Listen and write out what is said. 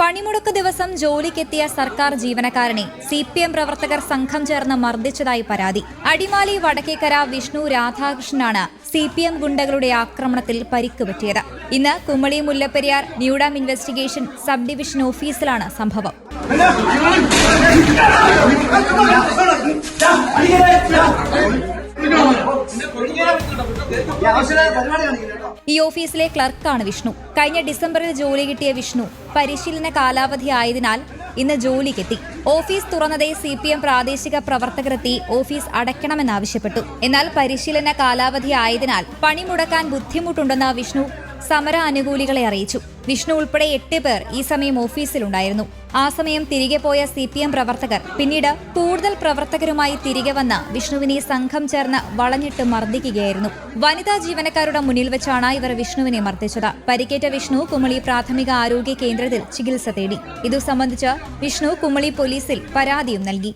പണിമുടക്ക് ദിവസം ജോലിക്കെത്തിയ സർക്കാർ ജീവനക്കാരനെ സി പി എം പ്രവർത്തകർ സംഘം ചേർന്ന് മർദ്ദിച്ചതായി പരാതി. അടിമാലി വടക്കേക്കര വിഷ്ണു രാധാകൃഷ്ണനാണ് സി പി എം ഗുണ്ടകളുടെ ആക്രമണത്തിൽ പരിക്ക് പറ്റിയത് ഇന്ന് Kumily Mullaperiyar new dam investigation sub division ഓഫീസിലാണ് സംഭവം. ഈ ഓഫീസിലെ ക്ലർക്കാണ് വിഷ്ണു. കഴിഞ്ഞ ഡിസംബറിൽ ജോലി കിട്ടിയ വിഷ്ണു പരിശീലന കാലാവധി ആയതിനാൽ ഇന്ന് ജോലിക്കെത്തി. ഓഫീസ് തുറന്നതേ സി പി എം പ്രാദേശിക പ്രവർത്തകരെത്തി ഓഫീസ് അടയ്ക്കണമെന്നാവശ്യപ്പെട്ടു എന്നാൽ പരിശീലന കാലാവധി ആയതിനാൽ പണിമുടക്കാൻ ബുദ്ധിമുട്ടുണ്ടെന്ന് വിഷ്ണു സമര അനുകൂലികളെ അറിയിച്ചു. വിഷ്ണു ഉൾപ്പെടെ എട്ട് പേർ ഈ സമയം ഓഫീസിലുണ്ടായിരുന്നു. ആ സമയം തിരികെ പോയ സി പി എം പ്രവർത്തകർ പിന്നീട് കൂടുതൽ പ്രവർത്തകരുമായി തിരികെ വന്ന വിഷ്ണുവിനെ സംഘം ചേർന്ന് വളഞ്ഞിട്ട് മർദ്ദിക്കുകയായിരുന്നു. വനിതാ ജീവനക്കാരുടെ മുന്നിൽ വെച്ചാണ് ഇവർ വിഷ്ണുവിനെ മർദ്ദിച്ചത്. പരിക്കേറ്റ വിഷ്ണു കുമളി പ്രാഥമിക ആരോഗ്യ കേന്ദ്രത്തിൽ ചികിത്സ തേടി. ഇതു സംബന്ധിച്ച് വിഷ്ണു കുമളി പോലീസിൽ പരാതിയും നൽകി.